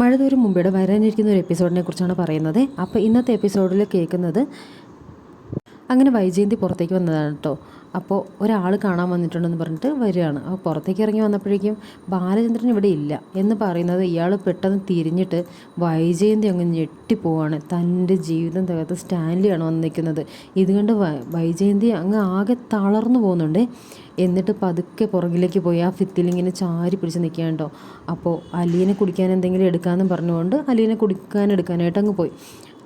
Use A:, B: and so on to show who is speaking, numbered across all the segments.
A: മഴ ദൂരം മുമ്പേടെ വരാനിരിക്കുന്ന ഒരു എപ്പിസോഡിനെ കുറിച്ചാണ് പറയുന്നത്. അപ്പോൾ ഇന്നത്തെ എപ്പിസോഡിൽ കേൾക്കുന്നത് അങ്ങനെ വൈജയന്തി പുറത്തേക്ക് വന്നതാണ് കേട്ടോ അപ്പോൾ ഒരാൾ കാണാൻ വന്നിട്ടുണ്ടെന്ന് പറഞ്ഞിട്ട് വരികയാണ്. അപ്പോൾ പുറത്തേക്ക് ഇറങ്ങി വന്നപ്പോഴേക്കും ബാലചന്ദ്രൻ ഇവിടെ ഇല്ല എന്ന് പറയുന്നത് ഇയാൾ പെട്ടെന്ന് തിരിഞ്ഞിട്ട് വൈജയന്തി അങ്ങ് ഞെട്ടിപ്പോവാണ് തന്റെ ജീവിതം തകർത്ത് സ്റ്റാൻലിയാണ് വന്ന് നിൽക്കുന്നത്. ഇതുകൊണ്ട് വൈജയന്തി അങ്ങ് ആകെ തളർന്നു പോകുന്നുണ്ട്. എന്നിട്ട് പതുക്കെ പുറകിലേക്ക് പോയി ആ ഫിത്തിലിങ്ങനെ ചാരി പിടിച്ച് നിൽക്കുകയുണ്ടോ അപ്പോൾ അലീനെ കുടിക്കാൻ എന്തെങ്കിലും എടുക്കാമെന്ന് പറഞ്ഞുകൊണ്ട് അലീനെ കുടിക്കാൻ എടുക്കാനായിട്ട് അങ്ങ് പോയി.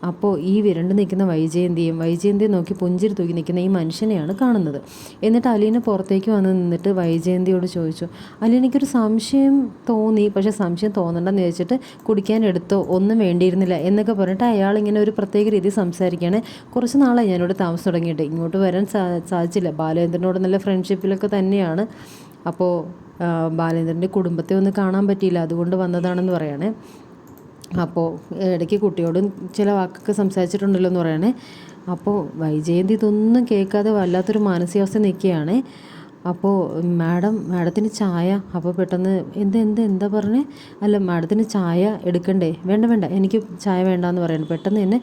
A: അപ്പോൾ ഈ വിരണ്ട് നിൽക്കുന്ന വൈജയന്തിയും വൈജയന്തിയെ നോക്കി പുഞ്ചിരി തൂക്കി നിൽക്കുന്ന ഈ മനുഷ്യനെയാണ് കാണുന്നത്. എന്നിട്ട് അലീന പുറത്തേക്ക് വന്ന് നിന്നിട്ട് വൈജയന്തിയോട് ചോദിച്ചു അലീനയ്ക്കൊരു സംശയം തോന്നി. പക്ഷേ സംശയം തോന്നണ്ടെന്ന് ചോദിച്ചിട്ട് കുടിക്കാൻ എടുത്തോ? ഒന്നും വേണ്ടിയിരുന്നില്ല. എന്നൊക്കെ പറഞ്ഞിട്ട് അയാൾ ഇങ്ങനെ ഒരു പ്രത്യേക രീതി സംസാരിക്കുകയാണ്. കുറച്ച് നാളായി ഞാനിവിടെ താമസം തുടങ്ങിയിട്ട്. ഇങ്ങോട്ട് വരാൻ സാധിച്ചില്ല. ബാലേന്ദ്രനോട് നല്ല ഫ്രണ്ട്ഷിപ്പിലൊക്കെ തന്നെയാണ്. അപ്പോൾ ബാലേന്ദ്രന്റെ കുടുംബത്തെ ഒന്ന് കാണാൻ പറ്റിയില്ല. അതുകൊണ്ട് വന്നതാണെന്ന് പറയണേ. അപ്പോൾ ഇടയ്ക്ക് കുട്ടിയോടും ചില വാക്കൊക്കെ സംസാരിച്ചിട്ടുണ്ടല്ലോ എന്ന് പറയണേ. അപ്പോൾ വൈജയന്തി ഇതൊന്നും കേൾക്കാതെ വല്ലാത്തൊരു മാനസികാവസ്ഥ നിൽക്കുകയാണ്. അപ്പോൾ മാഡം മാഡത്തിന് ചായ അപ്പോൾ പെട്ടെന്ന് എന്ത് എന്ത് എന്താ പറഞ്ഞേ? അല്ല മാഡത്തിന് ചായ എടുക്കണ്ടേ? വേണ്ട വേണ്ട എനിക്ക് ചായ വേണ്ടാന്ന് പറയണം. പെട്ടെന്ന് തന്നെ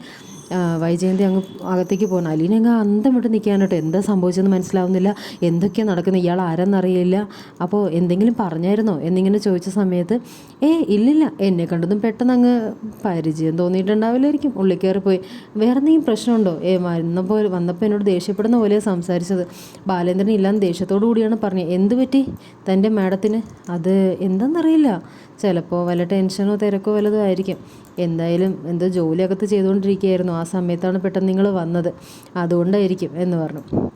A: വൈജയന്തി അങ്ങ് അകത്തേക്ക് പോകണം അലീന അങ്ങ് അന്തം വിട്ട് നിൽക്കാനോട്ടോ എന്താ സംഭവിച്ചതെന്ന് മനസ്സിലാവുന്നില്ല. എന്തൊക്കെയാണ് നടക്കുന്നത്? ഇയാൾ ആരെന്നറിയില്ല. അപ്പോൾ എന്തെങ്കിലും പറഞ്ഞായിരുന്നോ? എന്നിങ്ങനെ ചോദിച്ച സമയത്ത് ഏ ഇല്ലില്ല. എന്നെ കണ്ടതും പെട്ടെന്ന് അങ്ങ് പരിചയം തോന്നിയിട്ടുണ്ടാവില്ലായിരിക്കും. ഉള്ളിൽ പോയി. വേറെ എന്തെങ്കിലും പ്രശ്നമുണ്ടോ? ഏ വന്നപ്പോൾ വന്നപ്പോൾ എന്നോട് ദേഷ്യപ്പെടുന്ന പോലെ സംസാരിച്ചത്. ബാലേന്ദ്രൻ ഇല്ലാന്ന് ദേഷ്യത്തോടു കൂടിയാണ് പറഞ്ഞത്. എന്ത് പറ്റി? തന്റെ മാഡത്തിന്? അത് എന്താണെന്നറിയില്ല ചിലപ്പോൾ വല്ല ടെൻഷനോ തിരക്കോ വല്ലതും ആയിരിക്കും. എന്തായാലും എന്തോ ജോലിയകത്ത് ചെയ്തുകൊണ്ടിരിക്കുകയായിരുന്നു. ആ സമയത്താണ് പെട്ടെന്ന് നിങ്ങൾ വന്നത്. അതുകൊണ്ടായിരിക്കും എന്ന് പറഞ്ഞു.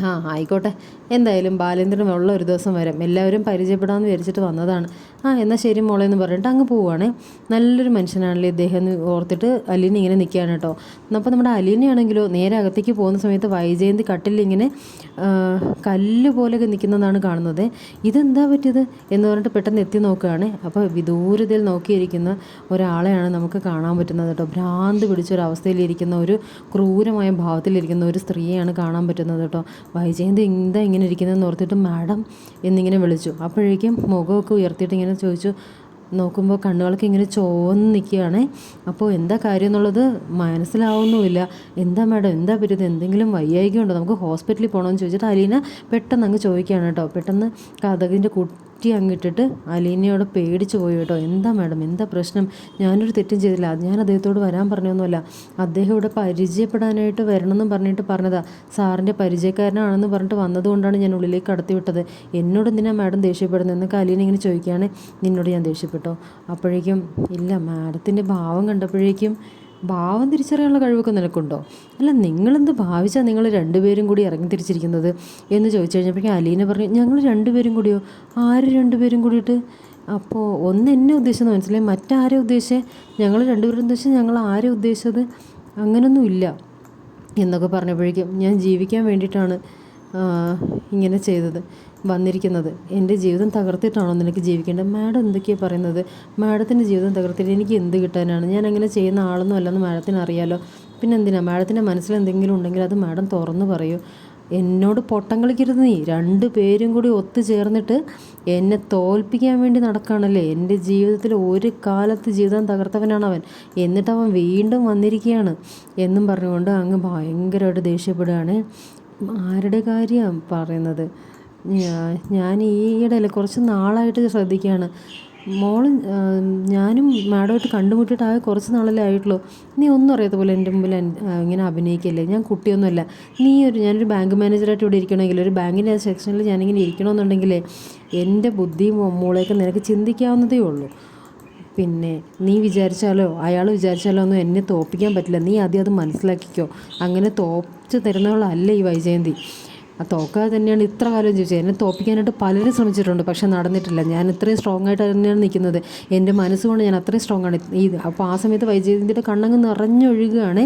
A: ആ ആയിക്കോട്ടെ. എന്തായാലും ബാലേന്ദ്രൻ ഉള്ള ഒരു ദിവസം വരാം എല്ലാവരും പരിചയപ്പെടാമെന്ന് വിചാരിച്ചിട്ട് വന്നതാണ്. ആ എന്നാൽ ശരി മോളെ എന്ന് പറഞ്ഞിട്ട് അങ്ങ് പോവുകയാണേ നല്ലൊരു മനുഷ്യനാണല്ലേ ഇദ്ദേഹം എന്ന് ഓർത്തിട്ട് അലീന ഇങ്ങനെ നിൽക്കുകയാണ് കേട്ടോ. അപ്പോൾ നമ്മുടെ അലീനയാണെങ്കിലോ നേരെ അകത്തേക്ക് പോകുന്ന സമയത്ത് വൈജയന്തി കട്ടിലിങ്ങനെ കല്ല് പോലെ നിൽക്കുന്നതാണ് കാണുന്നത്. ഇതെന്താ പറ്റിയത് എന്ന് പറഞ്ഞിട്ട് പെട്ടെന്ന് എത്തി നോക്കുകയാണ്. അപ്പോൾ വിദൂരതയിൽ നോക്കിയിരിക്കുന്ന ഒരാളെയാണ് നമുക്ക് കാണാൻ പറ്റുന്നത് കേട്ടോ. ഭ്രാന്ത് പിടിച്ചൊരവസ്ഥയിലിരിക്കുന്ന ഒരു ക്രൂരമായ ഭാവത്തിലിരിക്കുന്ന ഒരു സ്ത്രീയാണ് കാണാൻ പറ്റുന്നത് കേട്ടോ. വൈജയന്തി എന്താ ഇങ്ങനെ ഇരിക്കുന്നതെന്ന് ഓർത്തിട്ട് മാഡം എന്നിങ്ങനെ വിളിച്ചു. അപ്പോഴേക്കും മുഖമൊക്കെ ഉയർത്തിയിട്ട് ഇങ്ങനെ ചോദിച്ചു. നോക്കുമ്പോൾ കണ്ണുകൾക്ക് ഇങ്ങനെ ചോന്ന് നിൽക്കുകയാണ്. അപ്പോൾ എന്താ കാര്യം എന്നുള്ളത് മനസ്സിലാവുന്നുമില്ല. എന്താ മാഡം? എന്താ പറ്റിയത് എന്തെങ്കിലും വയ്യായികയുണ്ടോ? നമുക്ക് ഹോസ്പിറ്റലിൽ പോകണമെന്ന് ചോദിച്ചിട്ട് അലീന പെട്ടെന്ന് അങ്ങ് ചോദിക്കുകയാണ് കേട്ടോ. പെട്ടെന്ന് കഥകിന്റെ കുറ്റി അങ്ങിട്ടിട്ട് അലീനയോട് പേടിച്ചു പോയി കേട്ടോ. എന്താ മാഡം എന്താ പ്രശ്നം? ഞാനൊരു തെറ്റും ചെയ്തില്ല. ഞാൻ അദ്ദേഹത്തോട് വരാൻ പറഞ്ഞൊന്നുമല്ല. അദ്ദേഹം ഇവിടെ പരിചയപ്പെടാനായിട്ട് വരണമെന്ന് പറഞ്ഞിട്ട് പറഞ്ഞതാ. സാറിന്റെ പരിചയക്കാരനാണെന്ന് പറഞ്ഞിട്ട് വന്നതുകൊണ്ടാണ് ഞാൻ ഉള്ളിലേക്ക് കടത്തിവിട്ടത് എന്നോട് എന്തിനാ മാഡം ദേഷ്യപ്പെടുന്നത്? എന്നൊക്കെ അലീന ഇങ്ങനെ ചോദിക്കുകയാണ്. നിന്നോട് ഞാൻ ദേഷ്യപ്പെട്ടോ? അപ്പോഴേക്കും ഇല്ല മാഡത്തിന്റെ ഭാവം കണ്ടപ്പോഴേക്കും ഭാവം തിരിച്ചറിയാനുള്ള കഴിവൊക്കെ നിനക്കുണ്ടോ? അല്ല നിങ്ങളെന്ത് ഭാവിച്ചാൽ നിങ്ങൾ രണ്ടുപേരും കൂടി ഇറങ്ങി തിരിച്ചിരിക്കുന്നത്? എന്ന് ചോദിച്ചു കഴിഞ്ഞപ്പോഴേക്കും അലീന പറഞ്ഞു ഞങ്ങൾ രണ്ടുപേരും കൂടിയോ? ആര് രണ്ടുപേരും കൂടിയിട്ട്? അപ്പോൾ ഒന്ന് എന്നെ ഉദ്ദേശിച്ചെന്ന് മനസ്സിലായി. മറ്റാരെ ഉദ്ദേശിച്ചേ? ഞങ്ങൾ രണ്ടുപേരും ഉദ്ദേശിച്ചത് ഞങ്ങൾ ആരെ ഉദ്ദേശിച്ചത്? അങ്ങനൊന്നും ഇല്ല. എന്നൊക്കെ പറഞ്ഞപ്പോഴേക്കും ഞാൻ ജീവിക്കാൻ വേണ്ടിയിട്ടാണ് ഇങ്ങനെ ചെയ്തത്. വന്നിരിക്കുന്നത്. എന്റെ ജീവിതം തകർത്തിട്ടാണോ നിനക്ക് ജീവിക്കേണ്ടത്? മാഡം എന്തൊക്കെയാണ് പറയുന്നത്? മാഡത്തിന്റെ ജീവിതം തകർത്തിട്ട് എനിക്ക് എന്ത് കിട്ടാനാണ്? ഞാൻ അങ്ങനെ ചെയ്യുന്ന ആളൊന്നും അല്ലെന്ന് മാഡത്തിന് അറിയാലോ. പിന്നെ എന്തിനാ? മാഡത്തിന്റെ മനസ്സിൽ എന്തെങ്കിലും ഉണ്ടെങ്കിൽ അത് മാഡം തുറന്നു പറയൂ. എന്നോട് പൊട്ടം കളിക്കരുത് നീ. രണ്ട് പേരും കൂടി ഒത്തുചേർന്നിട്ട് എന്നെ തോൽപ്പിക്കാൻ വേണ്ടി നടക്കുകയാണല്ലേ. എന്റെ ജീവിതത്തിൽ ഒരു കാലത്ത് ജീവിതം തകർത്തവനാണ് അവൻ. എന്നിട്ട് അവൻ വീണ്ടും വന്നിരിക്കുകയാണ് എന്നും പറഞ്ഞുകൊണ്ട് അങ്ങ് ഭയങ്കരമായിട്ട് ദേഷ്യപ്പെടുകയാണ്. ആരുടെ കാര്യമാണ് പറയുന്നത്? ഞാൻ ഈ ഇടയിൽ കുറച്ച് നാളായിട്ട് ശ്രദ്ധിക്കുകയാണ്. മോൾ ഞാനും മാഡമായിട്ട് കണ്ടുമുട്ടിയിട്ട് ആകെ കുറച്ച് നാളല്ലേ ആയിട്ടുള്ളൂ. നീ ഒന്നും അറിയാത്ത പോലെ എന്റെ മുമ്പിൽ ഇങ്ങനെ അഭിനയിക്കല്ലേ? ഞാൻ കുട്ടിയൊന്നുമല്ല. നീ ഒരു ഞാനൊരു ബാങ്ക് മാനേജറായിട്ട് ഇവിടെ ഇരിക്കണമെങ്കിൽ ഒരു ബാങ്കിന്റെ സെക്ഷനിൽ ഞാനിങ്ങനെ ഇരിക്കണമെന്നുണ്ടെങ്കിൽ എന്റെ ബുദ്ധി മോളേക്ക് നിനക്ക് ചിന്തിക്കാവുന്നതേ ഉള്ളൂ. പിന്നെ നീ വിചാരിച്ചാലോ അയാൾ വിചാരിച്ചാലോ ഒന്നും എന്നെ തോപ്പിക്കാൻ പറ്റില്ല. നീ ആദ്യം അത് മനസ്സിലാക്കിക്കോ. അങ്ങനെ തോപ്പിച്ച് തരുന്നവളല്ല ഈ വൈജയന്തി. ആ തോക്കാതെ തന്നെയാണ് ഇത്ര കാലം ചോദിച്ചത് എന്നെ തോപ്പിക്കാനായിട്ട് പലരും ശ്രമിച്ചിട്ടുണ്ട് പക്ഷെ നടന്നിട്ടില്ല. ഞാൻ ഇത്രയും സ്ട്രോങ് ആയിട്ട് തന്നെയാണ് നിൽക്കുന്നത്. എന്റെ മനസ്സുകൊണ്ട് ഞാൻ അത്രയും സ്ട്രോങ് ആണ്. ഈ അപ്പോൾ ആ സമയത്ത് വൈജയന്തിയുടെ കണ്ണങ്ങ് നിറഞ്ഞൊഴുകുകയാണ്.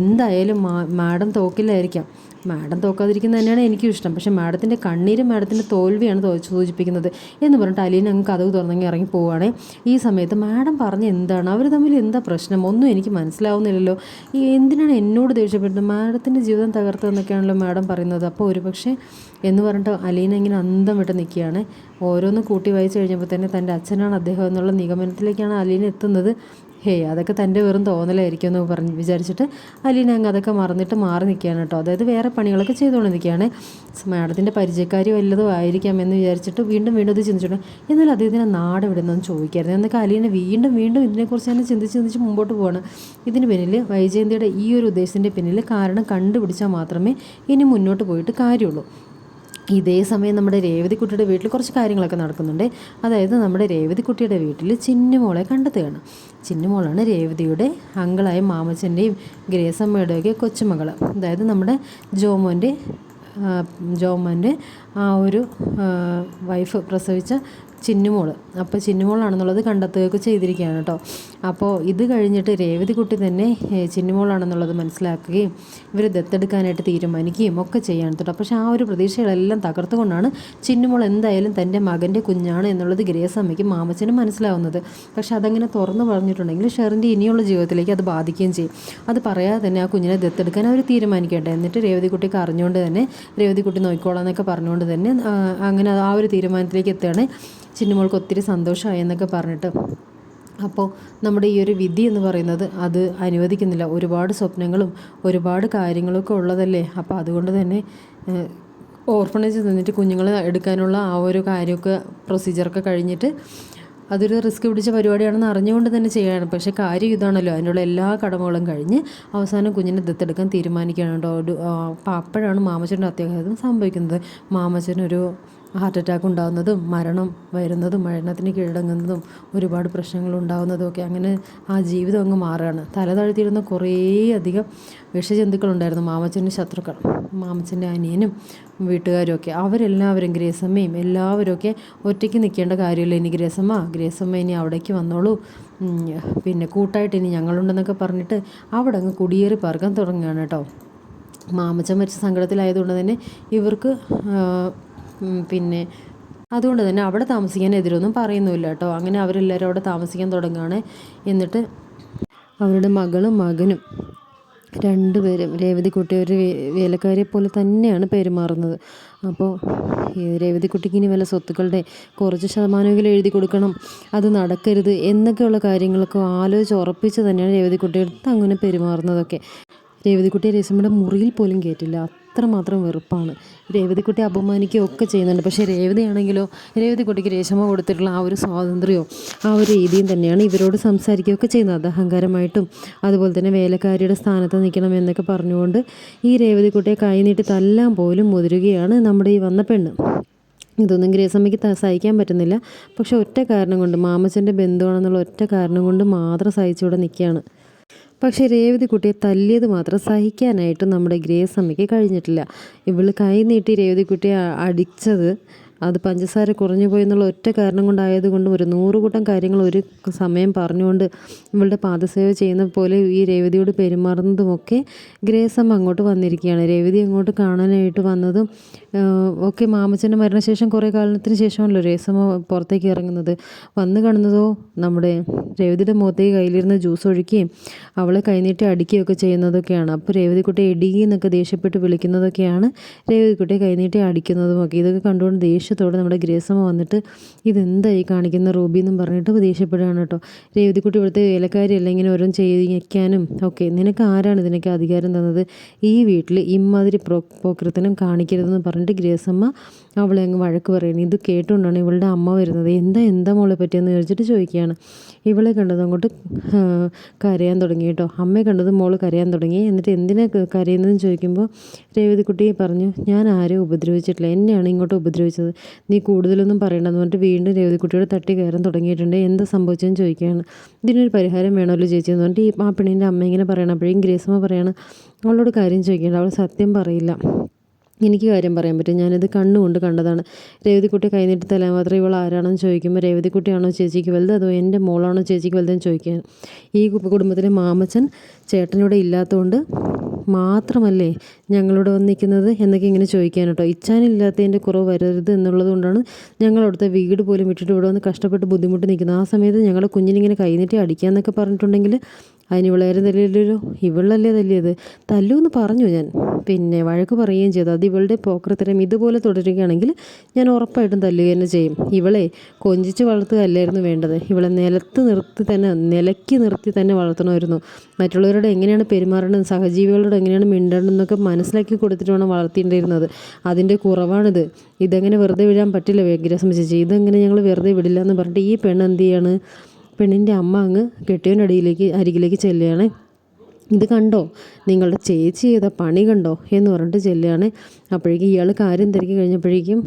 A: എന്തായാലും മാഡം തോക്കില്ലായിരിക്കാം മാഡം തോക്കാതിരിക്കുന്നത് തന്നെയാണ് എനിക്കും ഇഷ്ടം. പക്ഷേ മാഡത്തിന്റെ കണ്ണീര് മാഡത്തിന്റെ തോൽവിയാണ് സൂചിപ്പിക്കുന്നത്. എന്ന് പറഞ്ഞിട്ട് അലീന അങ്ങ് കഥവ് തുറന്നെങ്കിൽ ഇറങ്ങി പോവുകയാണെ. ഈ സമയത്ത് മാഡം പറഞ്ഞ എന്താണ്? അവർ തമ്മിൽ എന്താ പ്രശ്നം? ഒന്നും എനിക്ക് മനസ്സിലാവുന്നില്ലല്ലോ. ഈ എന്തിനാണ് എന്നോട് ദേഷ്യപ്പെടുന്നത്? മാഡത്തിന്റെ ജീവിതം തകർത്തതെന്നൊക്കെയാണല്ലോ മാഡം പറയുന്നത്. അപ്പോൾ ഒരു പക്ഷേ എന്ന് പറഞ്ഞിട്ട് അലീന ഇങ്ങനെ അന്തം വിട്ട് നിൽക്കുകയാണ്. ഓരോന്ന് കൂട്ടി വായിച്ചു കഴിഞ്ഞപ്പോൾ തന്നെ തന്റെ അച്ഛനാണ് അദ്ദേഹം എന്നുള്ള നിഗമനത്തിലേക്കാണ് അലീന എത്തുന്നത്. ഹേയ് അതൊക്കെ തന്റെ വെറും തോന്നലായിരിക്കും എന്ന് പറഞ്ഞ് വിചാരിച്ചിട്ട് അലീന അങ്ങ് അതൊക്കെ മറന്നിട്ട് മാറി നിൽക്കുകയാണ് കേട്ടോ. അതായത് വേറെ പണികളൊക്കെ ചെയ്തുകൊണ്ട് നിൽക്കുകയാണ് മാഡത്തിന്റെ പരിചയക്കാരി വല്ലതും ആയിരിക്കാം എന്ന് വിചാരിച്ചിട്ട് വീണ്ടും വീണ്ടും ഇത് ചിന്തിച്ചിട്ട് എന്നാൽ അദ്ദേഹത്തിനെ നാട് വിടുന്നതെന്ന് ചോദിക്കായിരുന്നു. എന്നൊക്കെ അലീന വീണ്ടും വീണ്ടും ഇതിനെക്കുറിച്ച് തന്നെ ചിന്തിച്ച് ചിന്തിച്ച് മുമ്പോട്ട് പോവാണ്. ഇതിന് പിന്നിൽ വൈജയന്തിയുടെ ഈ ഒരു ഉദ്ദേശത്തിന്റെ പിന്നിൽ കാരണം കണ്ടുപിടിച്ചാൽ മാത്രമേ ഇനി മുന്നോട്ട് പോയിട്ട് കാര്യമുള്ളൂ. ഇതേ സമയം നമ്മുടെ രേവതിക്കുട്ടിയുടെ വീട്ടിൽ കുറച്ച് കാര്യങ്ങളൊക്കെ നടക്കുന്നുണ്ട്. അതായത് നമ്മുടെ രേവതിക്കുട്ടിയുടെ വീട്ടിൽ ചിന്നുമോളെ കണ്ടെത്തുകയാണ്. ചിന്നുമോളാണ് രേവതിയുടെ അങ്കിളായ മാമച്ചന്റെയും ഗ്രേസമ്മയുടെയൊക്കെ കൊച്ചുമകൾ അതായത് നമ്മുടെ ജോമോന്റെ ജോമോന്റെ ആ ഒരു വൈഫ് പ്രസവിച്ച ചിന്നുമോൾ അപ്പോൾ ചിന്നുമോളാണെന്നുള്ളത് കണ്ടെത്തുകയൊക്കെ ചെയ്തിരിക്കുകയാണ് കേട്ടോ. അപ്പോൾ ഇത് കഴിഞ്ഞിട്ട് രേവതികുട്ടി തന്നെ ചിന്നുമോളാണെന്നുള്ളത് മനസ്സിലാക്കുകയും ഇവർ ദത്തെടുക്കാനായിട്ട് തീരുമാനിക്കുകയും ഒക്കെ ചെയ്യാൻ കേട്ടോ. പക്ഷേ ആ ഒരു പ്രതീക്ഷകളെല്ലാം തകർത്തുകൊണ്ടാണ് ചിന്നുമോൾ എന്തായാലും തന്റെ മകന്റെ കുഞ്ഞാണ് എന്നുള്ളത് ഗ്രേസമ്മയ്ക്കും മാമച്ചനും മനസ്സിലാവുന്നത്. പക്ഷേ അതങ്ങനെ തുറന്നു പറഞ്ഞിട്ടുണ്ടെങ്കിൽ ഷെറിന്റെ ഇനിയുള്ള ജീവിതത്തിലേക്ക് അത് ബാധിക്കുകയും ചെയ്യും. അത് പറയാതെ തന്നെ ആ കുഞ്ഞിനെ ദത്തെടുക്കാൻ അവർ തീരുമാനിക്കട്ടെ. എന്നിട്ട് രേവതികുട്ടിക്ക് അറിഞ്ഞുകൊണ്ട് തന്നെ രേവതികുട്ടി നോക്കിക്കോളാം എന്നൊക്കെ പറഞ്ഞുകൊണ്ട് തന്നെ അങ്ങനെ ആ ഒരു തീരുമാനത്തിലേക്ക് എത്തുകയാണ് ചിന്നുമോൾക്ക് ഒത്തിരി സന്തോഷമായി എന്നൊക്കെ പറഞ്ഞിട്ട് അപ്പോൾ നമ്മുടെ ഈ ഒരു വിധി എന്ന് പറയുന്നത് അത് അനുവദിക്കുന്നില്ല. ഒരുപാട് സ്വപ്നങ്ങളും ഒരുപാട് കാര്യങ്ങളൊക്കെ ഉള്ളതല്ലേ? അപ്പോൾ അതുകൊണ്ട് തന്നെ ഓർഫണേജ് നിന്നിട്ട് കുഞ്ഞുങ്ങളെ എടുക്കാനുള്ള ആ ഒരു കാര്യമൊക്കെ പ്രൊസീജിയറൊക്കെ കഴിഞ്ഞിട്ട് അതൊരു റിസ്ക് പിടിച്ച പരിപാടിയാണെന്ന് അറിഞ്ഞുകൊണ്ട് തന്നെ ചെയ്യുകയാണ്. പക്ഷേ കാര്യം ഇതാണല്ലോ അതിനുള്ള എല്ലാ കടമകളും കഴിഞ്ഞ് അവസാനം കുഞ്ഞിനെ ദത്തെടുക്കാൻ തീരുമാനിക്കുകയാണ് കേട്ടോ. അപ്പോഴാണ് മാമച്ചന്റെ അത്യാഘാതം സംഭവിക്കുന്നത്. മാമച്ചനൊരു ഹാർട്ട് അറ്റാക്ക് ഉണ്ടാകുന്നതും മരണം വരുന്നതും മരണത്തിന് കീഴടങ്ങുന്നതും ഒരുപാട് പ്രശ്നങ്ങൾ ഉണ്ടാകുന്നതും ഒക്കെ അങ്ങനെ ആ ജീവിതം അങ്ങ് മാറുകയാണ്. തല താഴ്ത്തിയിരുന്ന കുറേ അധികം വിഷജന്തുക്കളുണ്ടായിരുന്നു. മാമച്ചന്റെ ശത്രുക്കൾ മാമച്ചന്റെ അനിയനും വീട്ടുകാരും ഒക്കെ. അവരെല്ലാവരും ഗ്രേസമ്മയും എല്ലാവരും ഒക്കെ ഒറ്റയ്ക്ക് നിൽക്കേണ്ട കാര്യമില്ല. ഇനി ഗ്രേസമ്മ ഗ്രേസമ്മ ഇനി അവിടേക്ക് വന്നോളൂ. പിന്നെ കൂട്ടായിട്ട് ഇനി ഞങ്ങളുണ്ടെന്നൊക്കെ പറഞ്ഞിട്ട് അവിടെ അങ്ങ് കുടിയേറി പറക്കാൻ തുടങ്ങുകയാണ് കേട്ടോ. മാമച്ചൻ മരിച്ച സങ്കടത്തിലായതുകൊണ്ട് തന്നെ ഇവർക്ക് പിന്നെ അതുകൊണ്ട് തന്നെ അവിടെ താമസിക്കാൻ എതിരൊന്നും പറയുന്നുമില്ല കേട്ടോ. അങ്ങനെ അവരെല്ലാവരും അവിടെ താമസിക്കാൻ തുടങ്ങുകയാണ്. എന്നിട്ട് അവരുടെ മകളും മകനും രണ്ടുപേരും രേവതിക്കുട്ടി ഒരു വേലക്കാരെ പോലെ തന്നെയാണ് പെരുമാറുന്നത്. അപ്പോൾ രേവതിക്കുട്ടിക്ക് ഇനി വല്ല സ്വത്തുക്കളുടെ കുറച്ച് ശതമാനമെങ്കിലും എഴുതി കൊടുക്കണം. അത് നടക്കരുത് എന്നൊക്കെയുള്ള കാര്യങ്ങളൊക്കെ ആലോചിച്ച് ഉറപ്പിച്ച് തന്നെയാണ് രേവതിക്കുട്ടിയുടെ അങ്ങനെ പെരുമാറുന്നതൊക്കെ. രേവതിക്കുട്ടിയെ രസമ്മയുടെ മുറിയിൽ പോലും കയറ്റില്ല അത്രമാത്രം വെറുപ്പാണ്. രേവതിക്കുട്ടി അപമാനിക്കുകയൊക്കെ ചെയ്യുന്നുണ്ട്. പക്ഷേ രേവതിയാണെങ്കിലോ രേവതിക്കുട്ടിക്ക് രേശമ്മ കൊടുത്തിട്ടുള്ള ആ ഒരു സ്വാതന്ത്ര്യവും ആ ഒരു രീതിയും തന്നെയാണ് ഇവരോട് സംസാരിക്കുകയൊക്കെ ചെയ്യുന്നത്. അത് അഹങ്കാരമായിട്ടും അതുപോലെ തന്നെ വേലക്കാരിയുടെ സ്ഥാനത്ത് നിൽക്കണം എന്നൊക്കെ പറഞ്ഞുകൊണ്ട് ഈ രേവതിക്കുട്ടിയെ കൈനീട്ടി തല്ലാൻ പോലും മുതിരുകയാണ് നമ്മുടെ ഈ വന്ന പെണ്ണ്. ഇതൊന്നും ഗ്രേസമ്മയ്ക്ക് സഹിക്കാൻ പറ്റുന്നില്ല. പക്ഷെ ഒറ്റ കാരണം കൊണ്ട് മാമച്ചന്റെ ബന്ധുവാണെന്നുള്ള ഒറ്റ കാരണം കൊണ്ട് മാത്രം സഹിച്ചിവിടെ നിൽക്കുകയാണ്. പക്ഷേ രേവതി കുട്ടിയെ തല്ലിയത് മാത്രം സഹിക്കാനായിട്ട് നമ്മുടെ ഗ്രേസമ്മയ്ക്ക് കഴിഞ്ഞിട്ടില്ല. ഇവൾ കൈ നീട്ടി രേവതി കുട്ടിയെ അടിച്ചത് അത് പഞ്ചസാര കുറഞ്ഞു പോയി എന്നുള്ള ഒറ്റ കാരണം കൊണ്ടായതുകൊണ്ടും ഒരു നൂറുകൂട്ടം കാര്യങ്ങൾ ഒരു സമയം പറഞ്ഞുകൊണ്ട് ഇവളുടെ പാദസേവ ചെയ്യുന്ന പോലെ ഈ രേവതിയോട് പെരുമാറുന്നതുമൊക്കെ ഗ്രേസമ്മ അങ്ങോട്ട് വന്നിരിക്കുകയാണ്. രേവതി അങ്ങോട്ട് കാണാനായിട്ട് വന്നതും ഒക്കെ മാമച്ചന്റെ മരണശേഷം കുറേ കാലത്തിന് ശേഷമല്ലോ രേസമ്മ പുറത്തേക്ക് ഇറങ്ങുന്നത്. വന്ന് കാണുന്നതോ നമ്മുടെ രേവതിയുടെ മുഖത്തേക്ക് കയ്യിലിരുന്ന് ജ്യൂസ് ഒഴിക്കുകയും അവളെ കൈനീട്ടി അടിക്കുകയൊക്കെ ചെയ്യുന്നതൊക്കെയാണ്. അപ്പോൾ രേവതിക്കുട്ടി എടികി എന്നൊക്കെ ദേഷ്യപ്പെട്ട് വിളിക്കുന്നതൊക്കെയാണ് രേവതിക്കുട്ടിയെ കൈനീട്ടി അടിക്കുന്നതും ഒക്കെ ഇതൊക്കെ കണ്ടുകൊണ്ട് ദേഷ്യത്തോടെ നമ്മുടെ ഗ്രേസമ്മ വന്നിട്ട് ഇതെന്തായി കാണിക്കുന്ന റൂബി എന്നും പറഞ്ഞിട്ട് ദേഷ്യപ്പെടുകയാണ് കേട്ടോ. രേവതിക്കുട്ടി ഇവിടുത്തെ വേലക്കാരിയല്ല ഇങ്ങനെ ഓരോന്ന് ചെയ്യിക്കാനും ഒക്കെ. നിനക്ക് ആരാണ് ഇതിനൊക്കെ അധികാരം തന്നത്? ഈ വീട്ടിൽ ഇമ്മാതിരി പ്രോ പോക്കൃത്തനം കാണിക്കരുതെന്ന് പറഞ്ഞിട്ട് ഗ്രേസമ്മ അവളെ അങ്ങ് വഴക്ക് പറയുന്നത് ഇത് കേട്ടുകൊണ്ടാണ് ഇവളുടെ അമ്മ വരുന്നത്. എന്താ എന്താ മോളെ പറ്റിയെന്ന് ചോദിച്ചിട്ട് ചോദിക്കുകയാണ്. ഇവളെ കണ്ടത് അങ്ങോട്ട് കരയാൻ തുടങ്ങി കേട്ടോ. അമ്മയെ കണ്ടത് മോൾ കരയാൻ തുടങ്ങി. എന്നിട്ട് എന്തിനാ കരയുന്നതെന്ന് ചോദിക്കുമ്പോൾ രേവതിക്കുട്ടി പറഞ്ഞു ഞാൻ ആരെയും ഉപദ്രവിച്ചിട്ടില്ല. എന്നെയാണ് ഇങ്ങോട്ട് ഉപദ്രവിച്ചത്. നീ കൂടുതലൊന്നും പറയണ്ടെന്ന് പറഞ്ഞിട്ട് വീണ്ടും രേവതിക്കുട്ടിയോട് തട്ടി കയറാൻ തുടങ്ങിയിട്ടുണ്ട്. എന്ത് സംഭവിച്ചതെന്ന് ചോദിക്കുകയാണ്. ഇതിനൊരു പരിഹാരം വേണമല്ലോ ചേച്ചി എന്ന് പറഞ്ഞിട്ട് ഈ ആ പെണ്ണിന്റെ അമ്മ ഇങ്ങനെ പറയണം. അപ്പോഴേക്കും ഗ്രേസമ്മ പറയാണ് അവളോട് കാര്യം ചോദിക്കേണ്ട. അവൾ സത്യം പറയില്ല. എനിക്ക് കാര്യം പറയാൻ പറ്റും. ഞാനിത് കണ്ണുകൊണ്ട് കണ്ടതാണ്. രേവതിക്കുട്ടി കൈനീട്ടി തലാൻ മാത്രം ഇവൾ ആരാണെന്ന് ചോദിക്കുമ്പോൾ രേവതിക്കുട്ടിയാണോ ചേച്ചിക്ക് വലുത്? അതോ എന്റെ മോളാണോ ചേച്ചിക്ക് വലുതെന്ന് ചോദിക്കാൻ? ഈ കുടുംബത്തിലെ മാമച്ചൻ ചേട്ടനിവിടെ ഇല്ലാത്തതുകൊണ്ട് മാത്രമല്ലേ ഞങ്ങളിവിടെ വന്നിരിക്കുന്നത് എന്നൊക്കെ ഇങ്ങനെ ചോദിക്കാൻ കേട്ടോ. ഇച്ഛാനില്ലാത്തതിന്റെ കുറവ് വരരുത് എന്നുള്ളതുകൊണ്ടാണ് കൊണ്ടാണ് ഞങ്ങൾ വീട് പോലും വിട്ടിട്ട് ഇവിടെ വന്ന് കഷ്ടപ്പെട്ട് ബുദ്ധിമുട്ട് നിൽക്കുന്നത്. ആ സമയത്ത് ഞങ്ങളുടെ കുഞ്ഞിനിങ്ങനെ കൈനീട്ടി അടിക്കാന്നൊക്കെ പറഞ്ഞിട്ടുണ്ടെങ്കിൽ അതിന് ഇവളാരും തല്ലിയല്ലോ ഇവളല്ലേ തല്ലിയത്? തല്ലുമെന്ന് പറഞ്ഞു ഞാൻ. പിന്നെ വഴക്ക് പറയുകയും ചെയ്തു. അത് ഇവളുടെ പോക്രത്തരം ഇതുപോലെ തുടരുകയാണെങ്കിൽ ഞാൻ ഉറപ്പായിട്ടും തല്ലുക തന്നെ ചെയ്യും. ഇവളെ കൊഞ്ചിച്ച് വളർത്തുകയല്ലായിരുന്നു വേണ്ടത്. ഇവളെ നിലത്ത് നിർത്തി തന്നെ നിലയ്ക്ക് നിർത്തി തന്നെ വളർത്തണമായിരുന്നു. മറ്റുള്ളവരോട് എങ്ങനെയാണ് പെരുമാറേണ്ടത്? സഹജീവികളോട് എങ്ങനെയാണ് മിണ്ടേണ്ടതെന്നൊക്കെ മനസ്സിലാക്കി കൊടുത്തിട്ട് വേണം വളർത്തിണ്ടിരുന്നത് അതിന്റെ കുറവാണിത്. ഇതെങ്ങനെ വെറുതെ വിടാൻ പറ്റില്ല വിഗ്രഹം ചേച്ചി. ഇതെങ്ങനെ ഞങ്ങൾ വെറുതെ വിടില്ല എന്ന് പറഞ്ഞിട്ട് ഈ പെണ്ണ് എന്ത് ചെയ്യാണ്? പെണ്ണിന്റെ അമ്മ അങ്ങ് കെട്ടിയവന്റെ അടിയിലേക്ക് അരികിലേക്ക് ചെല്ലുകയാണ്. ഇത് കണ്ടോ? നിങ്ങളുടെ ചേച്ചി ചെയ്ത പണി കണ്ടോ? എന്ന് പറഞ്ഞിട്ട് ചെല്ലുകയാണ്. അപ്പോഴേക്കും ഇയാൾ കാര്യം തിരക്കി കഴിഞ്ഞപ്പോഴേക്കും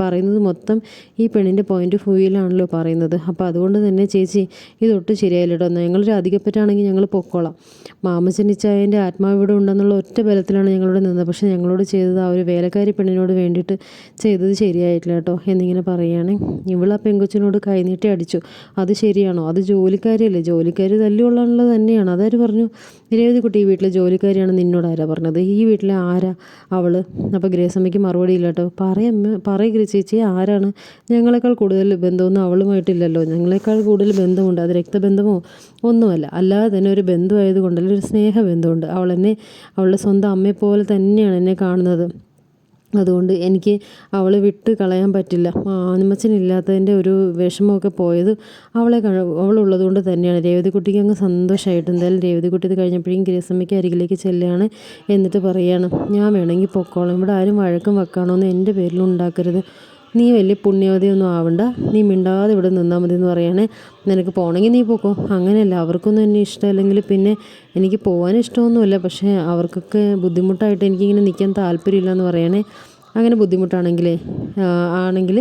A: പറയുന്നത് മൊത്തം ഈ പെണ്ണിന്റെ പോയിന്റ് ഓഫ് വ്യൂയിലാണല്ലോ പറയുന്നത്. അപ്പോൾ അതുകൊണ്ട് തന്നെ ചേച്ചി ഇതൊട്ടും ശരിയായില്ല കേട്ടോ ഞങ്ങളൊരു അധികപ്പറ്റാണെങ്കിൽ ഞങ്ങൾ പൊക്കോളാം. മാമച്ചനിച്ചായന്റെ ആത്മാവ് ഇവിടെ ഉണ്ടെന്നുള്ള ഒറ്റ ബലത്തിലാണ് ഞങ്ങളോട് നിന്നത്. പക്ഷേ ഞങ്ങളോട് ചെയ്തത് ആ ഒരു വേലക്കാരി പെണ്ണിനോട് വേണ്ടിയിട്ട് ചെയ്തത് ശരിയായിട്ടില്ല കേട്ടോ എന്നിങ്ങനെ പറയുകയാണ്. ഇവൾ ആ പെങ്കൊച്ചിനോട് കൈനീട്ടി അടിച്ചു. അത് ശരിയാണോ? അത് ജോലിക്കാരിയല്ലേ? ജോലിക്കാരി തല്ലുകൊള്ളാനുള്ളത് തന്നെയാണ്. അതാര് പറഞ്ഞു? രേവതി കുട്ടി ഈ വീട്ടിലെ ജോലിക്കാരിയാണ് നിന്നോട് ആരാ പറഞ്ഞത്? ഈ വീട്ടിലെ ആരാ അവൾ? അപ്പോൾ ഗ്രേസമ്മയ്ക്ക് മറുപടി ഇല്ല കേട്ടോ. പറയമ്മ പറയ ചേച്ചി ആരാണ്? ഞങ്ങളെക്കാൾ കൂടുതൽ ബന്ധമൊന്നും അവളുമായിട്ടില്ലല്ലോ. ഞങ്ങളെക്കാൾ കൂടുതൽ ബന്ധമുണ്ട്. അത് രക്തബന്ധമോ? ഒന്നുമല്ല. അല്ലാതെ തന്നെ ഒരു ബന്ധമായതുകൊണ്ടല്ല ഒരു സ്നേഹബന്ധമുണ്ട്. അവൾ എന്നെ അവളുടെ സ്വന്തം അമ്മയെപ്പോലെ തന്നെയാണ് എന്നെ കാണുന്നത്. അതുകൊണ്ട് എനിക്ക് അവളെ വിട്ട് കളയാൻ പറ്റില്ല. ആനിമച്ചനില്ലാത്തതിന്റെ ഒരു വിഷമമൊക്കെ പോയത് അവളെ അവളുള്ളത് കൊണ്ട് തന്നെയാണ്. രേവതിക്കുട്ടിക്ക് അങ്ങ് സന്തോഷമായിട്ട് എന്തായാലും രേവതിക്കുട്ടി ഇത് കഴിഞ്ഞപ്പോഴേക്കും ഗ്രേസമ്മയ്ക്ക് അരികിലേക്ക് ചെല്ലുകയാണ് എന്നിട്ട് പറയുകയാണ് ഞാൻ വേണമെങ്കിൽ പൊക്കോളാം. ഇവിടെ ആരും വഴക്കും വെക്കാണോന്ന് എന്റെ പേരിൽ ഉണ്ടാക്കരുത്. നീ വലിയ പുണ്യവതിയൊന്നും ആവണ്ട. നീ മിണ്ടാതെ ഇവിടെ നിന്നാൽ മതി എന്ന് പറയുകയാണെ നിനക്ക് പോകണമെങ്കിൽ നീ പോക്കോ. അങ്ങനെയല്ല അവർക്കൊന്നും എന്നെ ഇഷ്ടമല്ലെങ്കിൽ പിന്നെ എനിക്ക് പോകാൻ ഇഷ്ടമൊന്നുമില്ല. പക്ഷേ അവർക്കൊക്കെ ബുദ്ധിമുട്ടായിട്ട് എനിക്കിങ്ങനെ നിൽക്കാൻ താല്പര്യമില്ല എന്ന് പറയണേ. അങ്ങനെ ബുദ്ധിമുട്ടാണെങ്കിൽ ആണെങ്കിൽ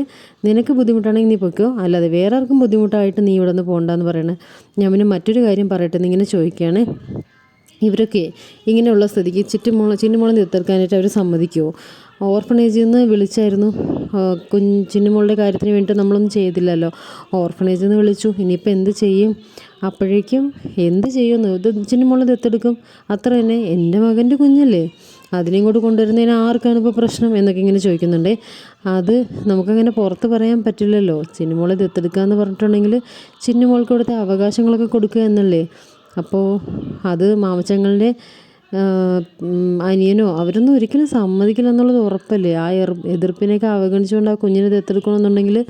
A: നിനക്ക് ബുദ്ധിമുട്ടാണെങ്കിൽ നീ പൊയ്ക്കോ. അല്ലാതെ വേറെ ആർക്കും ബുദ്ധിമുട്ടായിട്ട് നീ ഇവിടെ നിന്ന് പോകണ്ടെന്ന് പറയണേ. ഞാൻ പിന്നെ മറ്റൊരു കാര്യം പറയട്ടെ എന്നിങ്ങനെ ചോദിക്കുകയാണ്. ഇവരൊക്കെ ഇങ്ങനെയുള്ള സ്ഥിതിക്ക് ചുറ്റുമോളം ചിന്നുമോളം തീർക്കാനായിട്ട് അവർ സമ്മതിക്കുമോ ഓർഫണേജിൽ നിന്ന് വിളിച്ചായിരുന്നു. കുഞ്ഞ് ചിന്നുമോളുടെ കാര്യത്തിന് വേണ്ടിയിട്ട് നമ്മളൊന്നും ചെയ്തില്ലല്ലോ. ഓർഫണേജിൽ നിന്ന് വിളിച്ചു. ഇനിയിപ്പോൾ എന്ത് ചെയ്യും? അപ്പോഴേക്കും എന്ത് ചെയ്യുമെന്ന് ഇത് ചിന്നുമോളെ ദത്തെടുക്കും അത്ര തന്നെ. എന്റെ മകന്റെ കുഞ്ഞല്ലേ? അതിനിങ്ങോട്ട് കൊണ്ടുവരുന്നതിന് ആർക്കാണ് ഇപ്പോൾ പ്രശ്നം എന്നൊക്കെ ഇങ്ങനെ ചോദിക്കുന്നുണ്ട്. അത് നമുക്കങ്ങനെ പുറത്ത് പറയാൻ പറ്റില്ലല്ലോ. ചിന്നുമോളെ ദത്തെടുക്കുക എന്ന് പറഞ്ഞിട്ടുണ്ടെങ്കിൽ ചിന്നുമോൾക്ക് കൊടുത്ത അവകാശങ്ങളൊക്കെ കൊടുക്കുക എന്നല്ലേ? അപ്പോൾ അത് മാമച്ചങ്ങളുടെ അനിയനോ അവരൊന്നും ഒരിക്കലും സമ്മതിക്കില്ല എന്നുള്ളത് ഉറപ്പല്ലേ? ആ എതിർപ്പിനെയൊക്കെ അവഗണിച്ചുകൊണ്ട് ആ കുഞ്ഞിനെ ദത്തെടുക്കണമെന്നുണ്ടെങ്കിൽ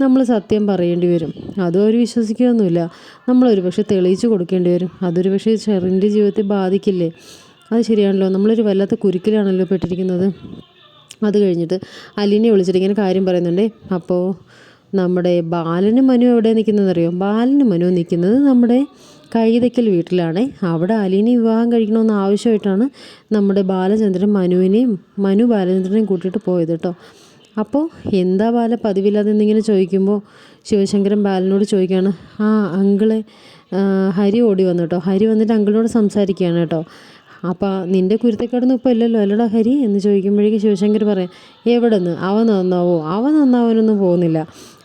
A: നമ്മൾ സത്യം പറയേണ്ടി വരും. അതും അവർ വിശ്വസിക്കുകയൊന്നുമില്ല. നമ്മളൊരു പക്ഷേ തെളിയിച്ചു കൊടുക്കേണ്ടി വരും. അതൊരു പക്ഷേ ഷെറിന്റെ ജീവിതത്തെ ബാധിക്കില്ലേ? അത് ശരിയാണല്ലോ. നമ്മളൊരു വല്ലാത്ത കുരുക്കിലാണല്ലോ പെട്ടിരിക്കുന്നത്. അത് കഴിഞ്ഞിട്ട് അലീനെ വിളിച്ചിട്ട് ഇങ്ങനെ കാര്യം പറയുന്നുണ്ടേ. അപ്പോൾ നമ്മുടെ ബാലനും മനു എവിടെ നിൽക്കുന്നതെന്നറിയോ? ബാലനും മനു നിൽക്കുന്നത് നമ്മുടെ കൈതയ്ക്കൽ വീട്ടിലാണ്. അവിടെ അലീനെ വിവാഹം കഴിക്കണമെന്ന് ആവശ്യമായിട്ടാണ് നമ്മുടെ ബാലചന്ദ്രൻ മനുവിനെയും മനു ബാലചന്ദ്രനെയും കൂട്ടിയിട്ട് പോയത് കേട്ടോ. അപ്പോൾ എന്താ ബാല പതിവില്ലാതെ എന്നിങ്ങനെ ചോദിക്കുമ്പോൾ ശിവശങ്കരൻ ബാലനോട് ചോദിക്കുകയാണ് ആ അങ്കിളെ ഹരി ഓടി വന്നു കേട്ടോ. ഹരി വന്നിട്ട് അങ്കിളിനോട് സംസാരിക്കുകയാണ് കേട്ടോ. അപ്പോൾ നിന്റെ കുരുത്തക്കേടൊന്നും ഇപ്പോൾ ഇല്ലല്ലോ അല്ലടാ ഹരി? എന്ന് ചോദിക്കുമ്പോഴേക്കും ശിവശങ്കർ പറയാം എവിടെ നിന്ന് അവൻ നന്നാവോ? അവൻ നന്നാവാനൊന്നും പോകുന്നില്ല.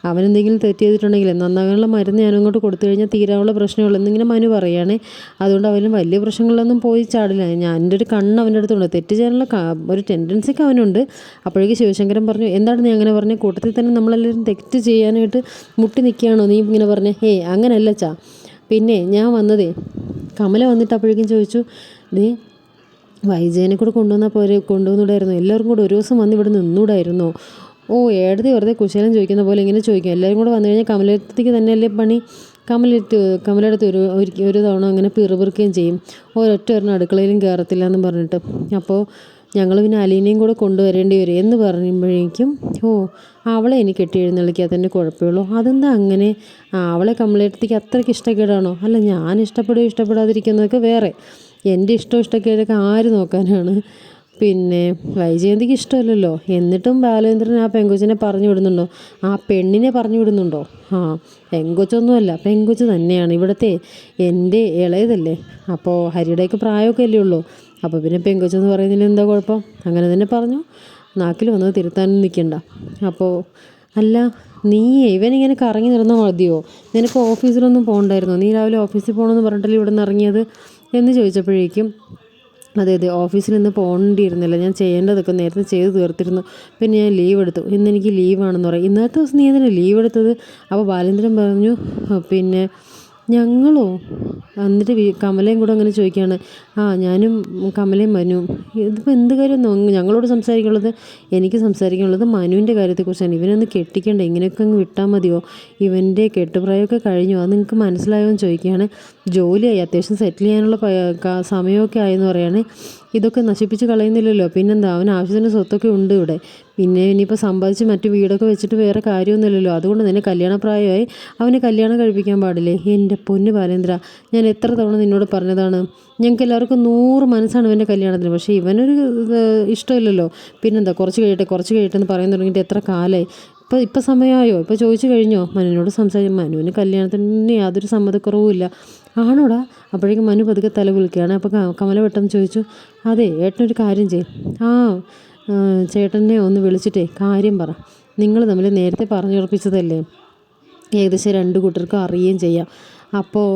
A: അവൻ എന്തെങ്കിലും തെറ്റ് ചെയ്തിട്ടുണ്ടെങ്കിൽ നന്നാകാനുള്ള മരുന്ന് ഞാൻ അങ്ങോട്ട് കൊടുത്തു കഴിഞ്ഞാൽ തീരാനുള്ള പ്രശ്നമുള്ളൂ എന്നിങ്ങനെ മനു പറയുകയാണേ. അതുകൊണ്ട് അവന് വലിയ പ്രശ്നങ്ങളിലൊന്നും പോയി ചാടില്ല. ഞാൻ എന്റെ ഒരു കണ്ണ് അവന്റെ അടുത്തുണ്ട്. തെറ്റ് ചെയ്യാനുള്ള ഒരു ടെൻഡൻസിക്ക് അവനുണ്ട്. അപ്പോഴേക്ക് ശിവശങ്കരൻ പറഞ്ഞു എന്താണ് നീ അങ്ങനെ പറഞ്ഞ? കൂട്ടത്തിൽ തന്നെ നമ്മളെല്ലാവരും തെറ്റ് ചെയ്യാനായിട്ട് മുട്ടി നിൽക്കുകയാണോ? നീ ഇങ്ങനെ പറഞ്ഞേ? ഏയ് അങ്ങനെയല്ല ചാ. പിന്നെ ഞാൻ വന്നതേ കമല വന്നിട്ട് അപ്പോഴേക്കും ചോദിച്ചു ദേ വൈജയനെ കൂടെ കൊണ്ടുവന്നാൽ പോരെ? കൊണ്ടുവന്നൂടായിരുന്നു? എല്ലാവരും കൂടെ ഒരു ദിവസം വന്ന് ഇവിടെ നിന്നൂടായിരുന്നോ? ഓ ഏടത്തെ വെറുതെ കുശലം ചോദിക്കുന്ന പോലെ ഇങ്ങനെ ചോദിക്കും. എല്ലാവരും കൂടെ വന്നു കഴിഞ്ഞാൽ കമലത്തേക്ക് തന്നെയല്ലേ പണി? കമലെടുത്ത് കമലെടുത്ത് ഒരു ഒരു തവണ അങ്ങനെ പിറുപിറുക്കുകയും ചെയ്യും. ഒരൊറ്റ ഒരെണ്ണം അടുക്കളയിലും കയറത്തില്ല എന്ന് പറഞ്ഞിട്ട്. അപ്പോൾ ഞങ്ങൾ പിന്നെ അലീനയും കൂടെ കൊണ്ടുവരേണ്ടി വരും എന്ന് പറയുമ്പോഴേക്കും ഓ അവളെ എനിക്ക് കെട്ടി എഴുന്നള്ളിക്കാത്തതിന്റെ കുഴപ്പമുള്ളൂ. അതെന്താ അങ്ങനെ? അവളെ കമലേട്ടത്തേക്ക് അത്രയ്ക്ക് ഇഷ്ടക്കേടാണോ? അല്ല ഞാൻ ഇഷ്ടപ്പെടുകയോ ഇഷ്ടപ്പെടാതിരിക്കുന്നതൊക്കെ വേറെ. എന്റെ ഇഷ്ടം ഇഷ്ടക്കേടൊക്കെ ആര് നോക്കാനാണ്? പിന്നെ വൈജയന്തിക്ക് ഇഷ്ടമല്ലല്ലോ. എന്നിട്ടും ബാലേന്ദ്രൻ ആ പെങ്കൊച്ചിനെ പറഞ്ഞു വിടുന്നുണ്ടോ? ആ പെണ്ണിനെ പറഞ്ഞു വിടുന്നുണ്ടോ? ആ പെങ്കൊച്ചൊന്നുമല്ല പെങ്കൊച്ച് തന്നെയാണ് ഇവിടുത്തെ എന്റെ ഇളയതല്ലേ. അപ്പോൾ ഹരിയുടെയൊക്കെ പ്രായമൊക്കെ അല്ലേ ഉള്ളൂ. അപ്പോൾ പിന്നെ പെങ്കൊച്ചെന്ന് പറയുന്നതിന് എന്താ കുഴപ്പം? അങ്ങനെ തന്നെ പറഞ്ഞു. നാക്കിൽ വന്നത് തിരുത്താനും നിൽക്കണ്ട. അപ്പോൾ അല്ല നീ ഇവനിങ്ങനെ കറങ്ങി നിർന്നാൽ മതിയോ? നിനക്ക് ഓഫീസിലൊന്നും പോകണ്ടായിരുന്നോ? നീ രാവിലെ ഓഫീസിൽ പോകണമെന്ന് പറഞ്ഞിട്ടല്ലേ ഇവിടെ നിന്ന് ഇറങ്ങിയത്? എന്ന് ചോദിച്ചപ്പോഴേക്കും അതെ അതെ ഓഫീസിൽ നിന്ന് പോകേണ്ടിയിരുന്നില്ല. ഞാൻ ചെയ്യേണ്ടതൊക്കെ നേരത്തെ ചെയ്ത് തീർത്തിരുന്നു. പിന്നെ ഞാൻ ലീവ് എടുത്തു. ഇന്ന് എനിക്ക് ലീവാണെന്ന് പറയും. ഇന്നത്തെ ദിവസം നീ എന്തിനാണ് ലീവ് എടുത്തത്? അപ്പോൾ ബാലേന്ദ്രൻ പറഞ്ഞു പിന്നെ ഞങ്ങളോ? എന്നിട്ട് കമലയും കൂടെ അങ്ങനെ ചോദിക്കുകയാണ് ആ ഞാനും കമലയും മനു. ഇതിപ്പോൾ എന്ത് കാര്യം ഞങ്ങളോട് സംസാരിക്കാനുള്ളത് എനിക്ക് സംസാരിക്കാനുള്ളത് മനുവിന്റെ കാര്യത്തെക്കുറിച്ചാണ്. ഇവനൊന്ന് കെട്ടിക്കണ്ട? ഇങ്ങനെയൊക്കെ അങ്ങ് വിട്ടാൽ മതിയോ? ഇവന്റെ കെട്ടുപ്രായമൊക്കെ കഴിഞ്ഞു. അത് നിങ്ങൾക്ക് മനസ്സിലായോ എന്ന് ചോദിക്കുകയാണ്. ജോലിയായി. അത്യാവശ്യം സെറ്റിൽ ചെയ്യാനുള്ള സമയമൊക്കെ ആയെന്ന് പറയാണ്. ഇതൊക്കെ നശിപ്പിച്ച് കളയുന്നില്ലല്ലോ. പിന്നെന്താ? അവന് ആവശ്യത്തിന് സ്വത്തൊക്കെ ഉണ്ട് ഇവിടെ. പിന്നെ ഇനിയിപ്പോൾ സമ്പാദിച്ച് മറ്റു വീടൊക്കെ വെച്ചിട്ട് വേറെ കാര്യമൊന്നുമില്ലല്ലോ. അതുകൊണ്ട് തന്നെ കല്യാണപ്രായമായി അവനെ കല്യാണം കഴിപ്പിക്കാൻ പാടില്ലേ? എന്റെ പൊന്ന് ബാലേന്ദ്ര ഞാൻ എത്ര തവണ നിന്നോട് പറഞ്ഞതാണ്? ഞങ്ങൾക്ക് എല്ലാവർക്കും നൂറ് മനസ്സാണ് ഇവന്റെ കല്യാണത്തിന്. പക്ഷേ ഇവനൊരു ഇഷ്ടമില്ലല്ലോ. പിന്നെന്താ? കുറച്ച് കഴിയട്ടെ കുറച്ച് കഴിയട്ടെ എന്ന് പറയാൻ തുടങ്ങിയിട്ട് എത്ര കാലമായി ഇപ്പോൾ ഇപ്പോൾ സമയമായോ ഇപ്പോൾ ചോദിച്ചു കഴിഞ്ഞോ? മനുവിനോട് സംസാരിക്കും മനുവിന് കല്യാണത്തിന് യാതൊരു സമ്മതക്കുറവുമില്ല ആണോടാ? അപ്പോഴേക്കും മനു പതുക്കെ തല വിളിക്കുകയാണ് അപ്പോൾ കമല പെട്ടെന്ന് ചോദിച്ചു അതെ ഏട്ടനൊരു കാര്യം ചെയ്യും. ആ, ചേട്ടനെ ഒന്ന് വിളിച്ചിട്ടേ കാര്യം പറ. നിങ്ങൾ തമ്മിൽ നേരത്തെ പറഞ്ഞുറപ്പിച്ചതല്ലേ? ഏകദേശം രണ്ട് കൂട്ടർക്കും അറിയുകയും ചെയ്യാം. അപ്പോൾ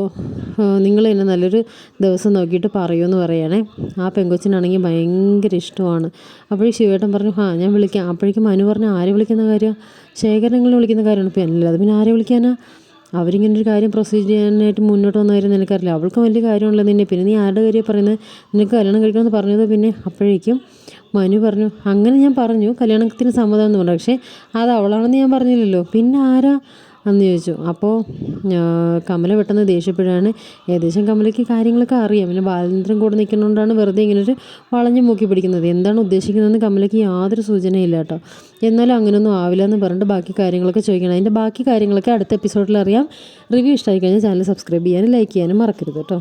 A: നിങ്ങൾ തന്നെ നല്ലൊരു ദിവസം നോക്കിയിട്ട് പറയുമെന്ന് പറയണേ ആ പെങ്കൊച്ചിനാണെങ്കിൽ ഭയങ്കര ഇഷ്ടമാണ്. അപ്പോഴേ ശിവേട്ടൻ പറഞ്ഞു ആ ഞാൻ വിളിക്കാം. അപ്പോഴേക്കും മനു പറഞ്ഞു ആരെ വിളിക്കുന്ന കാര്യമാണ് ശേഖരങ്ങൾ വിളിക്കുന്ന കാര്യമാണ്. ഇപ്പം അല്ലാതെ പിന്നെ ആരെ വിളിക്കാനാ? അവരിങ്ങനെ ഒരു കാര്യം പ്രൊസീജ് ചെയ്യാനായിട്ട് മുന്നോട്ട് വന്നവരും നിനക്കറിയില്ല അവൾക്കും വലിയ കാര്യമുള്ള നിന്നെ. പിന്നെ നീ ആരുടെ കാര്യം പറയുന്നത്? നിനക്ക് കല്യാണം കഴിക്കണമെന്ന് പറഞ്ഞത് പിന്നെ അപ്പോഴേക്കും മനു പറഞ്ഞു അങ്ങനെ ഞാൻ പറഞ്ഞു കല്യാണത്തിന് സമ്മതം എന്ന് പറഞ്ഞു. പക്ഷേ അത് അവളാണെന്ന് ഞാൻ പറഞ്ഞില്ലല്ലോ. പിന്നെ ആരാ? എന്ന് ചോദിച്ചു. അപ്പോൾ കമല പെട്ടെന്ന് ദേഷ്യപ്പെടുകയാണ് ഏകദേശം കമലയ്ക്ക് കാര്യങ്ങളൊക്കെ അറിയാം. പിന്നെ ബാലചന്ദ്രൻ കൂടെ നിൽക്കുന്നതുകൊണ്ടാണ് വെറുതെ ഇങ്ങനെ ഒരു വളഞ്ഞു മൂക്കി പിടിക്കുന്നത്. എന്താണ് ഉദ്ദേശിക്കുന്നതെന്ന് കമലയ്ക്ക് യാതൊരു സൂചനയില്ല കേട്ടോ. എന്നാലും അങ്ങനെയൊന്നും ആവില്ല എന്ന് പറഞ്ഞിട്ട് ബാക്കി കാര്യങ്ങളൊക്കെ ചോദിക്കണം. അതിന്റെ ബാക്കി കാര്യങ്ങളൊക്കെ അടുത്ത എപ്പിസോഡിൽ അറിയാം. റിവ്യൂ ഇഷ്ടമായി കഴിഞ്ഞാൽ ചാനൽ സബ്സ്ക്രൈബ് ചെയ്യാനും ലൈക്ക് ചെയ്യാനും മറക്കരുത് കേട്ടോ.